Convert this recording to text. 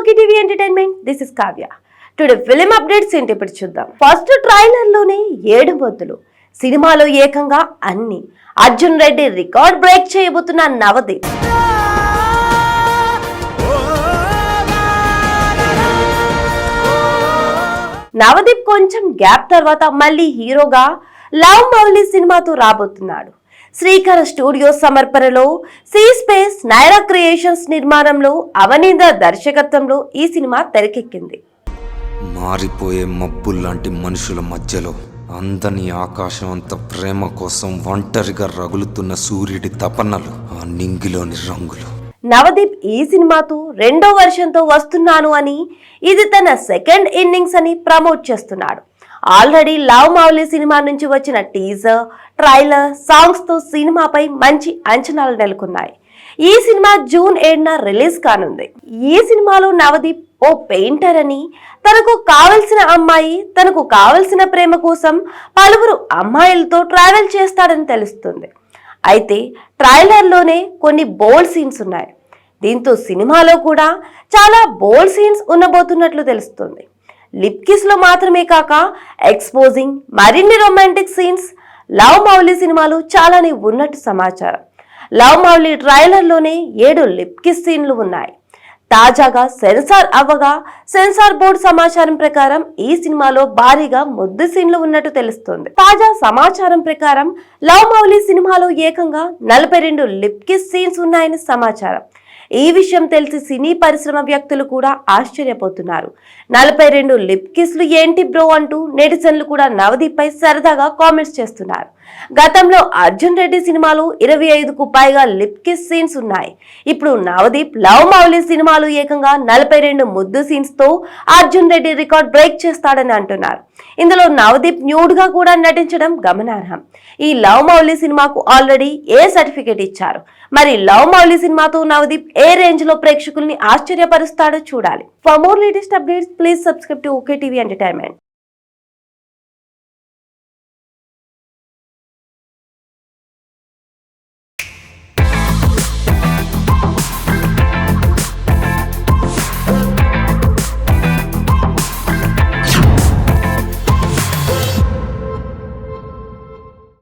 Okay TV entertainment. This is Kavya today film updates ఏంటి ఇప్పుడు చూద్దాం. ఫస్ట్ ట్రైలర్లోనే ఏడు బొద్దులు. సినిమాలో ఏకంగా అన్ని. అర్జున్ రెడ్డి రికార్డ్ బ్రేక్ చేయబోతున్న నవదీప్. నవదీప్ కొంచెం గ్యాప్ తర్వాత మళ్ళీ హీరోగా లవ్ మౌలి సినిమాతో రాబోతున్నాడు. శ్రీకర స్టూడియో సమర్పణలో సీ స్పేస్ నైరా క్రియేషన్స్ నిర్మాణంలో అవనీంద్ర దర్శకత్వంలో ఈ సినిమా తెరకెక్కింది. మారిపోయే మబ్బుల్లాంటి మనుషుల మధ్యలో అందని ఆకాశం అంత ప్రేమ కోసం ఒంటరిగా రగులుతున్న సూర్యుడి తపనలు ఆ నింగిలోని రంగులు. నవదీప్ ఈ సినిమాతో రెండో వర్షంతో వస్తున్నాను అని ఇది తన సెకండ్ ఇన్నింగ్స్ అని ప్రమోట్ చేస్తున్నాడు. ఆల్రెడీ లవ్ మౌలి సినిమా నుంచి వచ్చిన టీజర్ ట్రైలర్ సాంగ్స్తో సినిమాపై మంచి అంచనాలు నెలకొన్నాయి. ఈ సినిమా జూన్ ఏడున రిలీజ్ కానుంది. ఈ సినిమాలో నవదీప్ ఓ పెయింటర్ అని తనకు కావలసిన అమ్మాయి తనకు కావలసిన ప్రేమ కోసం పలువురు అమ్మాయిలతో ట్రావెల్ చేస్తాడని తెలుస్తుంది. అయితే ట్రైలర్లోనే కొన్ని బోల్డ్ సీన్స్ ఉన్నాయి. దీంతో సినిమాలో కూడా చాలా బోల్డ్ సీన్స్ ఉండబోతున్నట్లు తెలుస్తుంది. లిప్ కిస్లో మాత్రమే కాక ఎక్స్పోజింగ్ మరిన్ని రొమాంటిక్ సీన్స్ లవ్ మౌలి సినిమాలు చాలానే ఉన్నట్టు సమాచారం. లవ్ మౌలి ట్రైలర్లోనే ఏడు లిప్ కిస్ సీన్లు ఉన్నాయి. తాజాగా సెన్సార్ అవ్వగా సెన్సార్ బోర్డు సమాచారం ప్రకారం ఈ సినిమాలో భారీగా ముద్దు సీన్లు ఉన్నట్టు తెలుస్తోంది. తాజా సమాచారం ప్రకారం లవ్ మౌలి సినిమాలో ఏకంగా నలభై రెండు లిప్ కిస్ సీన్స్ ఉన్నాయని సమాచారం. ఈ విషయం తెలిసి సినీ పరిశ్రమ వ్యక్తులు కూడా ఆశ్చర్యపోతున్నారు. నలభై రెండు లిప్ కిస్లు ఏంటి బ్రో అంటూ నెటిజన్లు కూడా నవదీప్ పై సరదాగా కామెంట్స్ చేస్తున్నారు. గతంలో అర్జున్ రెడ్డి సినిమాలు ఇరవై ఐదుకు పైగా లిప్ కిస్ సీన్స్ ఉన్నాయి. ఇప్పుడు నవదీప్ లవ్ మౌలి సినిమాలు ఏకంగా నలభై రెండు ముద్దు సీన్స్తో అర్జున్ రెడ్డి రికార్డ్ బ్రేక్ చేస్తాడని అంటున్నారు. ఇందులో నవదీప్ న్యూడ్గా కూడా నటించడం గమనార్హం. ఈ లవ్ మౌలి సినిమాకు ఆల్రెడీ ఏ సర్టిఫికేట్ ఇచ్చారు? మరి లవ్ మౌలి సినిమాతో నవదీప్ ఏ రేంజ్లో ప్రేక్షకుల్ని ఆశ్చర్యపరుస్తాడో చూడాలి. For more latest updates please subscribe to okay TV entertainment